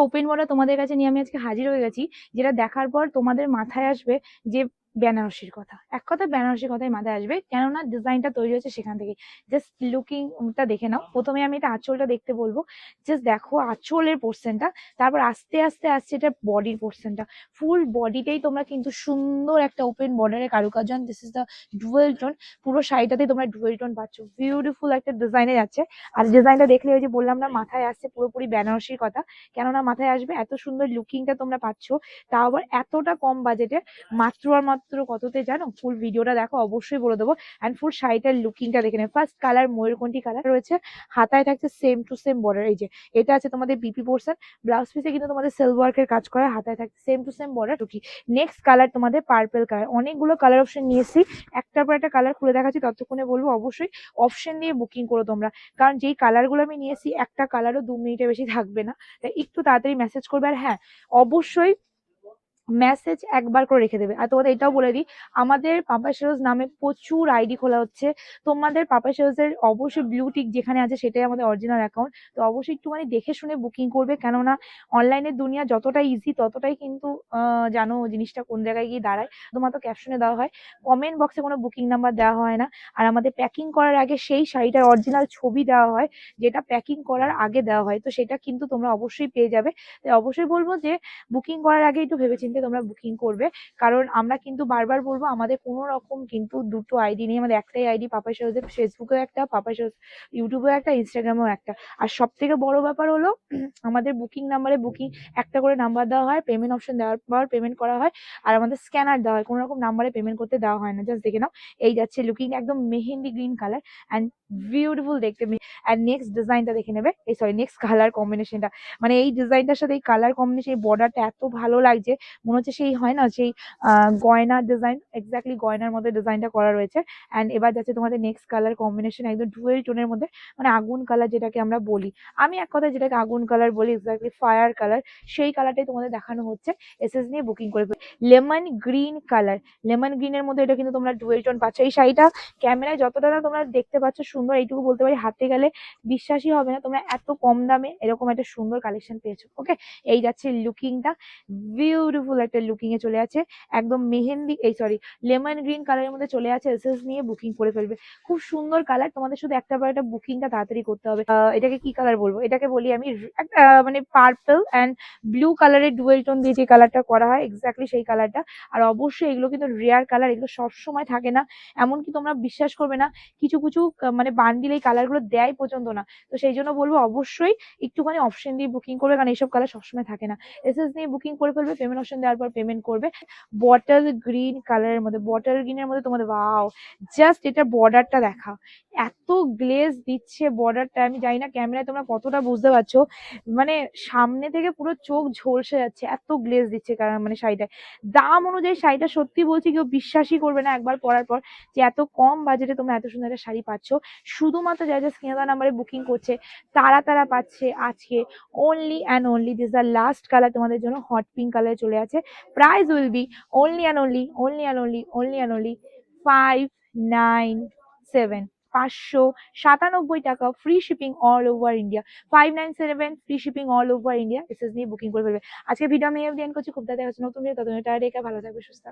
Open বলে তোমাদের কাছে নিয়ে আমি আজকে হাজির হয়ে গেছি, যেটা দেখার পর তোমাদের মাথায় আসবে যে বেনারসির কথা। এক কথা বেনারসির কথাই মাথায় আসবে, কেননা ডিজাইনটা তৈরি হচ্ছে সেখান থেকে। জাস্ট লুকিংটা দেখে নাও। প্রথমে আমি এটা আঁচলটা দেখতে বলব। জাস্ট দেখো আঁচলের পোর্শনটা তারপর আস্তে আস্তে আসছে এটা বডির পোর্শনটা ফুল বডিটাই তোমরা কিন্তু সুন্দর একটা ওপেন বর্ডারের কারুকার্য। This is the dual tone পুরো শাড়িটাতেই তোমরা ডুয়েল টোন পাচ্ছ। বিউটিফুল একটা ডিজাইনে যাচ্ছে। আর ডিজাইনটা দেখলে ওই যে বললাম না, মাথায় আসছে পুরোপুরি বেনারসির কথা। কেননা মাথায় আসবে এত সুন্দর লুকিংটা তোমরা পাচ্ছ। তাও আবার এতটা কম বাজেটে মাত্র আর মাত্র কততে জানো? ফুল ভিডিওটা দেখো, অবশ্যই বলে দেবো। অ্যান্ড ফুল শাড়িটার লুকিংটা দেখে নেবে। ফার্স্ট কালার ময়ূরকণ্ঠী কালার রয়েছে হাতায় থাকছে সেম টু সেম বর্ডার এই যে, এটা আছে তোমাদের বিপি পোর্শন ব্লাউজ পিসে কিন্তু তোমাদের সেল ওয়ার্কের কাজ করা। হাতায় থাকছে সেম টু সেম বর্ডার টুকি নেক্সট কালার তোমাদের পার্পেল কালার অনেকগুলো কালার অপশন নিয়ে এসেছি একটার পর একটা কালার খুলে দেখাচ্ছি, ততক্ষণে বলব অবশ্যই অপশন দিয়ে বুকিং করো তোমরা। কারণ যেই কালারগুলো আমি নিয়ে এসেছি একটা কালারও দু মিনিটের বেশি থাকবে না। তাই একটু তাড়াতাড়ি মেসেজ করবে। আর হ্যাঁ অবশ্যই মেসেজ একবার করে রেখে দেবে। আর তোমাদের এটাও বলে দিই, আমাদের পাপা সেরোজ নামে প্রচুর আইডি খোলা হচ্ছে। তোমাদের পাপা সেরোজের অবশ্যই ব্লু টিক যেখানে আছে সেটাই আমাদের অরিজিনাল অ্যাকাউন্ট তো অবশ্যই একটুখানি দেখে শুনে বুকিং করবে, কেননা অনলাইনের দুনিয়া যতটা ইজি ততটাই কিন্তু জানো জিনিসটা কোন জায়গায় গিয়ে দাঁড়ায়। শুধুমাত্র ক্যাপশনে দেওয়া হয় কমেন্ট বক্সে কোনো বুকিং নাম্বার দেওয়া হয় না। আর আমাদের প্যাকিং করার আগে সেই শাড়িটার অরিজিনাল ছবি দেওয়া হয়, যেটা প্যাকিং করার আগে দেওয়া হয়। তো সেটা কিন্তু তোমরা অবশ্যই পেয়ে যাবে। তাই অবশ্যই বলব যে বুকিং করার আগে একটু ভেবেচিন্তে তোমরা বুকিং করবে। কারণ আমরা কিন্তু বারবার বলব, আমাদের কোনো রকম কিন্তু দুটো আইডি নেই। আমাদের একটাই আইডি পাপা সরোজের ফেসবুকেও একটা পাপা সরোজ ইউটিউবেও একটা ইনস্টাগ্রামেও একটা। আর সব থেকে বড় ব্যাপার হলো, আমাদের বুকিং নাম্বারে বুকিং একটা করে নাম্বার দেওয়া হয় পেমেন্ট অপশন দেওয়ার পর পেমেন্ট করা হয়, আর আমাদের স্ক্যানার দেওয়া হয়। কোনো রকম নাম্বারে পেমেন্ট করতে দেওয়া হয় না। জাস্ট দেখে নাও, এই যাচ্ছে লুকিং একদম mehendi green colour and beautiful দেখতে। অ্যান্ড নেক্সট ডিজাইনটা দেখে নেবে। এই সরি নেক্সট কালার কম্বিনেশনটা মানে এই ডিজাইনটার সাথে এই কালার কম্বিনেশন এই বর্ডারটা এত ভালো লাগছে মনে হচ্ছে সেই হয় না, সেই গয়নার ডিজাইন এক্স্যাক্টলি গয়নার মধ্যে ডিজাইনটা করা রয়েছে। অ্যান্ড এবার যাচ্ছে তোমাদের নেক্সট কালার কম্বিনেশন একদম ডুয়েল টোনের মধ্যে মানে আগুন কালার যেটাকে আমরা বলি। আমি এক কথায় যেটাকে আগুন কালার বলি এক্স্যাক্টলি ফায়ার কালার সেই কালারটাই তোমাদের দেখানো হচ্ছে। এসএস নিয়ে বুকিং করে লেমন গ্রিন কালার লেমন গ্রিনের মধ্যে এটা কিন্তু তোমরা ডুয়েল টোন পাচ্ছ। এই শাড়িটা ক্যামেরায় যতটা না তোমরা দেখতে পাচ্ছ, সুন্দর, এইটুকু বলতে পারি, হাতে গেলে বিশ্বাসই হবে না, তোমরা এত কম দামে এরকম একটা সুন্দর কালেকশন পেয়েছ। ওকে এই যাচ্ছে লুকিংটা বিউটিফুল একটা লুকিং এ চলে আছে। একদম মেহেন্দি, এই সরি লেমন গ্রিন কালারের মধ্যে চলে আছে এসএস নিয়ে বুকিং করে ফেলবে। খুব সুন্দর কালার তোমাদের শুধু একটা বার একটা বুকিংটা তাড়াতাড়ি করতে হবে। এটাকে কি কালার বলব? এটাকে বলি আমি মানে পার্পল অ্যান্ড ব্লু কালারের ডুয়েল টোন দিয়ে যে কালারটা করা হয় এক্স্যাক্টলি সেই কালারটা আর অবশ্যই এগুলো কিন্তু রেয়ার কালার এগুলো সবসময় থাকে না। এমনকি তোমরা বিশ্বাস করবে না, কিছু কিছু মানে বান্ডিল এই কালারগুলো দেয় পর্যন্ত না। তো সেই জন্য বলব অবশ্যই একটুখানি অপশন দিয়ে বুকিং করবে, কারণ এইসব কালার সবসময় থাকে না। এসএস নিয়ে বুকিং করে ফেলবে পেমেন্ট অপশন দেওয়ার পর পেমেন্ট করবে বটল গ্রিন কালারের মধ্যে বটল গ্রিনের মধ্যে তোমাদের ওয়াও জাস্ট এটা বর্ডারটা দেখা এত গ্লেজ দিচ্ছে বর্ডারটা আমি জানি না ক্যামেরায় তোমরা কতটা বুঝতে পারছ। মানে সামনে থেকে পুরো চোখ ঝলসে যাচ্ছে, এত গ্লেজ দিচ্ছে কারণ মানে শাড়িটায়। দাম অনুযায়ী শাড়িটা সত্যি বলছি কেউ বিশ্বাসই করবে না একবার পরার পর যে এত কম বাজেটে তোমরা এত সুন্দর একটা শাড়ি পাচ্ছ। শুধুমাত্র যারা যা স্ক্রিনে নাম্বারে বুকিং করছে, তারা তারা পাচ্ছে আজকে only and only this the last colour তোমাদের জন্য হট পিঙ্ক কালারে চলে আছে। Price will be only and only only and only only and only five nine seven পাঁচশো সাতানব্বই টাকা free shipping all over India five nine seven free shipping all over India SS নিয়ে booking করে ফেলবে। আজকে ভিডিও আমি F করছি। খুব তাড়াতাড়ি নতুন ভিডিও ততদিন টাটা ভালো থাকবে, সুস্থ।